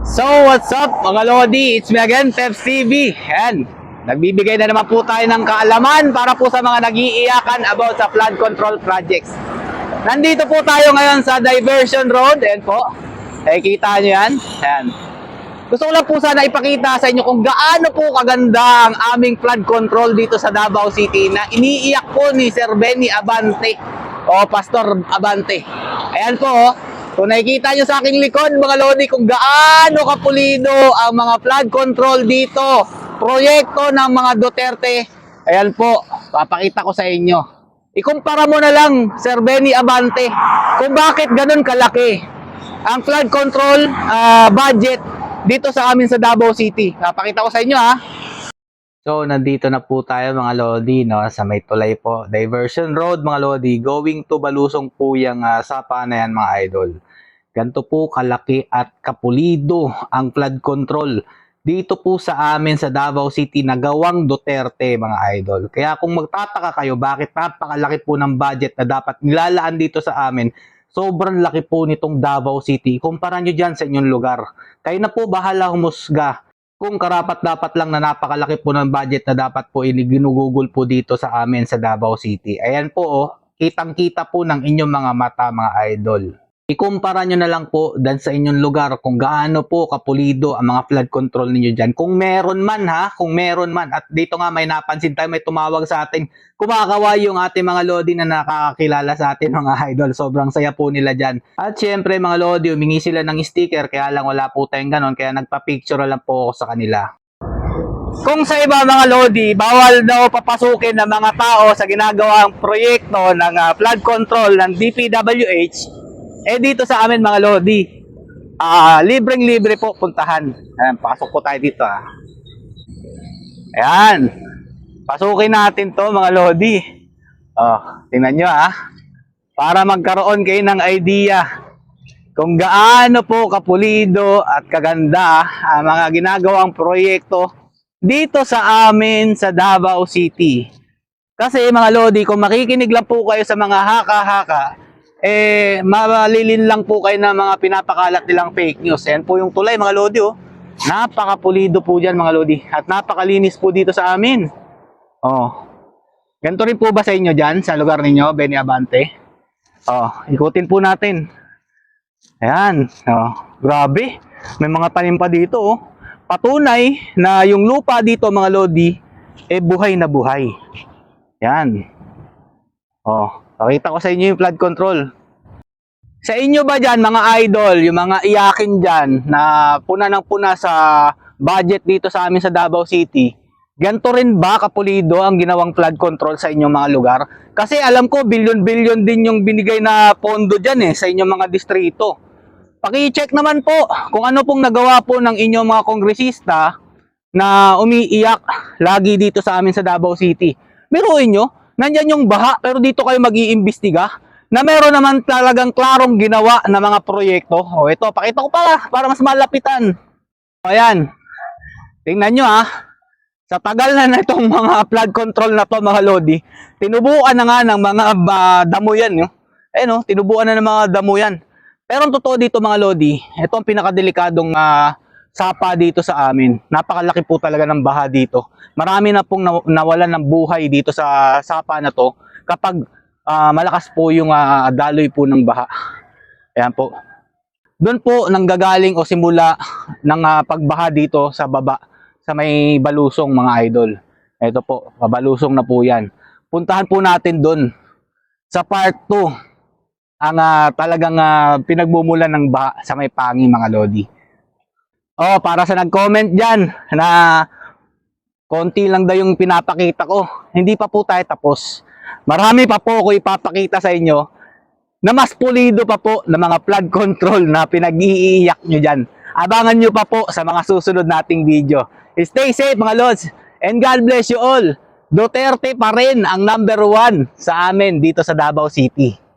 So, what's up mga Lodi? It's me again, Peps TV. Yan. Nagbibigay na naman po tayo ng kaalaman para po sa mga nag-iiyakan about sa flood control projects. Nandito po tayo ngayon sa Diversion Road. Ayan po. Eh, kita nyo yan. Ayan. Gusto ko lang po sana ipakita sa inyo kung gaano po kaganda ang aming flood control dito sa Davao City na iniiyak po ni Sir Benny Abante o Pastor Abante. Ayan po, kung nakikita nyo sa aking likod mga Lodi kung gaano kapulido ang mga flood control dito. Proyekto ng mga Duterte. Ayan po, papakita ko sa inyo. Ikumpara mo na lang, Sir Benny Abante, kung bakit ganun kalaki ang flood control ah, budget dito sa amin sa Davao City. Napakita ko sa inyo ha. So, nandito na po tayo mga Lodi, no, sa may tulay po. Diversion Road mga Lodi, going to Balusong po yung uh, sapa na yan mga idol. Ganto po kalaki at kapulido ang flood control dito po sa amin sa Davao City na gawang Duterte mga idol. Kaya kung magtataka kayo bakit napakalaki po ng budget na dapat nilalaan dito sa amin, sobrang laki po nitong Davao City. Kumpara nyo dyan sa inyong lugar. Kayo na po bahala humusga kung karapat dapat lang na napakalaki po ng budget na dapat po ginugugol po dito sa amin sa Davao City. Ayan po oh, kitang-kita po ng inyong mga mata mga idol. Ikumpara nyo na lang po dan sa inyong lugar kung gaano po kapulido ang mga flood control ninyo dyan. Kung meron man ha, kung meron man. At dito nga may napansin tayo, may tumawag sa atin. Kumakawa yung ating mga Lodi na nakakakilala sa atin mga idol. Sobrang saya po nila dyan. At syempre mga Lodi, humingi sila ng sticker kaya lang wala po tayong ganon. Kaya nagpa-picture lang po ako sa kanila. Kung sa iba mga Lodi, bawal daw papasukin ng mga tao sa ginagawang proyekto ng ah, flood control ng DPWH, eh dito sa amin mga Lodi, ah libreng-libre po puntahan. Ayan, pasok po tayo dito ah. Ayan. Pasukin natin to mga Lodi. Oh, tingnan nyo ah. Para magkaroon kayo ng idea kung gaano po kapulido at kaganda ang mga ginagawang proyekto dito sa amin sa Davao City. Kasi mga Lodi, kung makikinig lang po kayo sa mga haka-haka, eh, malilin lang po kayo ng mga pinapakalat nilang fake news. Yan po yung tulay mga Lodi, oh. Napakapulido po dyan mga Lodi. At napakalinis po dito sa amin. Oh. Ganito rin po ba sa inyo dyan, sa lugar ninyo, Benny Abante? Oh, ikutin po natin. Ayan. Oh, grabe. May mga tanim pa dito, oh. Patunay na yung lupa dito, mga Lodi, eh buhay na buhay. Yan. Oh, pakita ko sa inyo yung flood control. Sa inyo ba dyan, mga idol, yung mga iyakin dyan na puna ng puna sa budget dito sa amin sa Davao City, ganito rin ba kapulido ang ginawang flood control sa inyong mga lugar? Kasi alam ko, bilyon-bilyon din yung binigay na pondo dyan eh, sa inyong mga distrito. Paki-check naman po kung ano pong nagawa po ng inyong mga kongresista na umiiyak lagi dito sa amin sa Davao City. Biruin nyo, nandyan yung baha pero dito kayo mag-iimbestiga na meron naman talagang klarong ginawa na mga proyekto. O ito, pakita ko pala para mas malapitan. O ayan, tingnan nyo ah. Sa tagal na na itong mga flood control na to mga Lodi, tinubuan na nga ng mga uh, damo yan. Yo. Eh no, tinubuan na ng mga damo yan. Pero ang totoo dito mga Lodi, ito ang pinakadelikadong ah, sapa dito sa amin. Napakalaki po talaga ng baha dito. Marami na pong naw- nawalan ng buhay dito sa sapa na to kapag ah, malakas po yung ah, daloy po ng baha. Ayan po. Doon po nanggagaling o simula ng ah, pagbaha dito sa baba sa may balusong mga idol. Ito po, balusong na po yan. Puntahan po natin doon sa part 2 ang ah, talagang ah, pinagmumulan ng baha sa may pangi mga lodi. Oh, para sa nag-comment diyan na konti lang daw yung pinapakita ko. Hindi pa po tayo tapos. Marami pa po ako ipapakita sa inyo na mas pulido pa po ng mga flood control na pinag-iiyak nyo dyan. Abangan nyo pa po sa mga susunod nating video. Stay safe mga lods and God bless you all. Duterte pa rin ang number one sa amin dito sa Davao City.